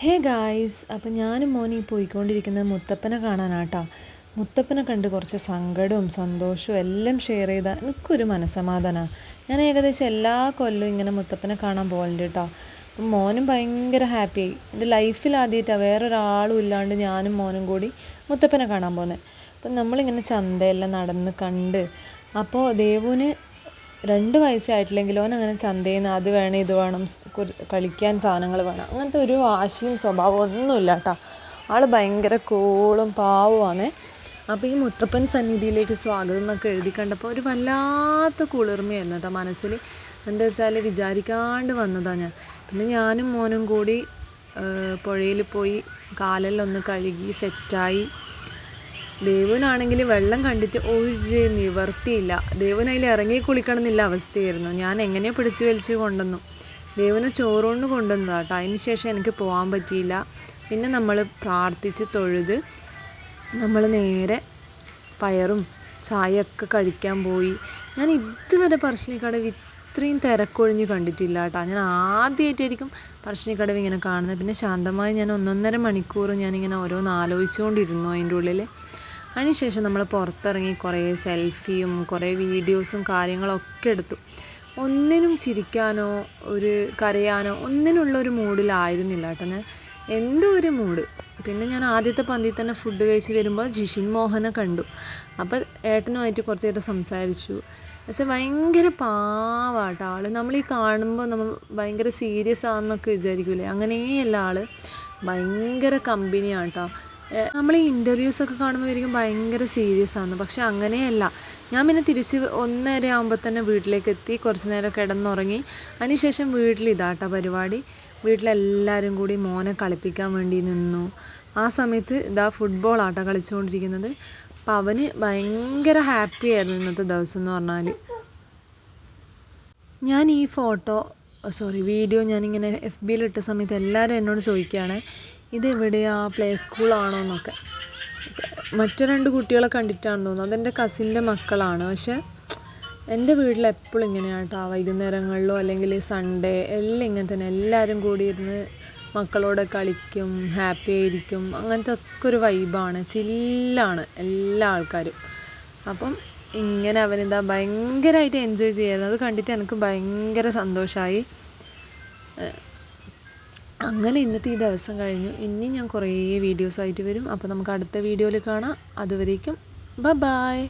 Hey guys അപ്പം ഞാനും മോനി പോയിക്കൊണ്ടിരിക്കുന്നത് മുത്തപ്പനെ കാണാനാട്ടാ. മുത്തപ്പനെ കണ്ട് കുറച്ച് സങ്കടവും സന്തോഷവും എല്ലാം ഷെയർ ചെയ്താൽ എനിക്കൊരു മനസ്സമാധാനമാണ് ഞാൻ ഏകദേശം എല്ലാ കൊല്ലവും ഇങ്ങനെ മുത്തപ്പനെ കാണാൻ പോകലുണ്ട് കേട്ടോ മോനും ഭയങ്കര ഹാപ്പിയായി എന്റെ ലൈഫിൽ ആദ്യമായിട്ടാണ് വേറൊരാളും ഇല്ലാണ്ട് ഞാനും മോനും കൂടി മുത്തപ്പനെ കാണാൻ പോകുന്നത് അപ്പം നമ്മളിങ്ങനെ ചന്തയെല്ലാം നടന്ന് കണ്ട് അപ്പോൾ ദേവുവിന് രണ്ട് വയസ്സായിട്ടില്ലെങ്കിൽ ഓൻ അങ്ങനെ ചന്തയിൽ നിന്ന് അത് വേണം ഇത് വേണം കളിക്കാൻ സാധനങ്ങൾ വേണം. അങ്ങനത്തെ ഒരു വാശിയും സ്വഭാവവും ഒന്നുമില്ല കേട്ടോ ആൾ ഭയങ്കര കൂളും പാവുമാണ്. അപ്പോൾ ഈ മുത്തപ്പൻ സന്നിധിയിലേക്ക് സ്വാഗതം എന്നൊക്കെ എഴുതി കണ്ടപ്പോൾ ഒരു വല്ലാത്ത കുളിർമയായിരുന്നു കേട്ടോ മനസ്സിൽ എന്താ വെച്ചാൽ വിചാരിക്കാണ്ട് വന്നതാണ് ഞാൻ. പിന്നെ ഞാനും മോനും കൂടി പുഴയിൽ പോയി കാലിലൊന്ന് കഴുകി സെറ്റായി. ദേവനാണെങ്കിൽ വെള്ളം കണ്ടിട്ട് ഒരു നിവർത്തിയില്ല. ദേവൻ അതിൽ ഇറങ്ങി കുളിക്കണം എന്നില്ല അവസ്ഥയായിരുന്നു. ഞാൻ എങ്ങനെയാണ് പിടിച്ചു വലിച്ച് കൊണ്ടുവന്നു. ദേവനെ ചോറുകൊണ്ട് കൊണ്ടുവന്നതാണ് കേട്ടോ അതിന് ശേഷം എനിക്ക് പോകാൻ പറ്റിയില്ല. പിന്നെ നമ്മൾ പ്രാർത്ഥിച്ച് തൊഴുത് നമ്മൾ നേരെ പയറും ചായയൊക്കെ കഴിക്കാൻ പോയി. ഞാൻ ഇതുവരെ പറശ്ശിനിക്കടവ് ഇത്രയും തിരക്കൊഴിഞ്ഞ് കണ്ടിട്ടില്ല കേട്ടോ ഞാൻ ആദ്യമായിട്ടായിരിക്കും പറശ്ശിനിക്കടവ് ഇങ്ങനെ കാണുന്നത്. പിന്നെ ശാന്തമായി ഞാൻ ഒന്നൊന്നര മണിക്കൂർ ഞാനിങ്ങനെ ഓരോന്ന് ആലോചിച്ചുകൊണ്ടിരുന്നു അതിന്റെ ഉള്ളിൽ അതിനുശേഷം നമ്മൾ പുറത്തിറങ്ങി കുറേ സെൽഫിയും കുറേ വീഡിയോസും കാര്യങ്ങളൊക്കെ എടുത്തു. ഒന്നിനും ചിരിക്കാനോ ഒരു കരയാനോ ഒന്നിനുള്ള ഒരു മൂഡിലായിരുന്നില്ല കേട്ടോ. ഞാൻ എന്തോ ഒരു മൂഡ്. പിന്നെ ഞാൻ ആദ്യത്തെ പന്തിയിൽ തന്നെ ഫുഡ് കഴിച്ച് വരുമ്പോൾ ജിഷിൻ മോഹനെ കണ്ടു. അപ്പോൾ ഏട്ടനുമായിട്ട് കുറച്ച് നേരം സംസാരിച്ചു. എന്നുവെച്ചാൽ ഭയങ്കര പാവാട്ടോ ആൾ നമ്മൾ ഈ കാണുമ്പോൾ നമ്മൾ ഭയങ്കര സീരിയസ് ആണെന്നൊക്കെ വിചാരിക്കൂലേ? അങ്ങനെയല്ല ആൾ ഭയങ്കര കമ്പനിയാണ് കേട്ടോ നമ്മൾ ഈ ഇന്റർവ്യൂസ് ഒക്കെ കാണുമ്പോൾ ആയിരിക്കും ഭയങ്കര സീരിയസ് ആണ് പക്ഷെ അങ്ങനെയല്ല. ഞാൻ പിന്നെ തിരിച്ച് ഒന്നര ആകുമ്പോൾ തന്നെ വീട്ടിലേക്ക് എത്തി കുറച്ച് നേരം കിടന്നുറങ്ങി. അതിനുശേഷം വീട്ടിൽ പരിപാടി. വീട്ടിലെല്ലാവരും കൂടി മോനെ കളിപ്പിക്കാൻ വേണ്ടി നിന്നു. ആ സമയത്ത് ഇതാ ഫുട്ബോൾ ആട്ടം കളിച്ചുകൊണ്ടിരിക്കുന്നത്. അപ്പം അവന് ഭയങ്കര ഹാപ്പി ആയിരുന്നു ഇന്നത്തെ ദിവസം എന്ന് പറഞ്ഞാൽ ഞാൻ ഈ ഫോട്ടോ സോറി വീഡിയോ ഞാനിങ്ങനെ എഫ് ബിയിലിട്ട സമയത്ത് എല്ലാവരും എന്നോട് ചോദിക്കുകയാണ്. ഇത് എവിടെയാ പ്ലേ സ്കൂളാണോ എന്നൊക്കെ മറ്റു രണ്ട് കുട്ടികളെ കണ്ടിട്ടാണെന്ന് തോന്നുന്നു. അതെന്റെ കസിന്റെ മക്കളാണ്. പക്ഷേ എന്റെ വീട്ടിൽ എപ്പോഴും ഇങ്ങനെയാണ് കേട്ടോ വൈകുന്നേരങ്ങളിലോ അല്ലെങ്കിൽ സൺഡേ എല്ലാം ഇങ്ങനെ തന്നെ. എല്ലാവരും കൂടി ഇരുന്ന് മക്കളോട് കളിക്കും ഹാപ്പി ആയിരിക്കും. അങ്ങനത്തെ ഒക്കെ ഒരു വൈബാണ് ചില്ലാണ് എല്ലാ ആൾക്കാരും. അപ്പം ഇങ്ങനെ അവനെന്താ ഭയങ്കരമായിട്ട് എൻജോയ് ചെയ്യുന്നത് അത് കണ്ടിട്ട് എനിക്ക് ഭയങ്കര സന്തോഷമായി അങ്ങനെ ഇന്നത്തെ ഈ ദിവസം കഴിഞ്ഞു. ഇനി ഞാൻ കുറേ വീഡിയോസായിട്ട് വരും. അപ്പോൾ നമുക്ക് അടുത്ത വീഡിയോയിൽ കാണാം. അതുവരേക്കും ബ ബായ്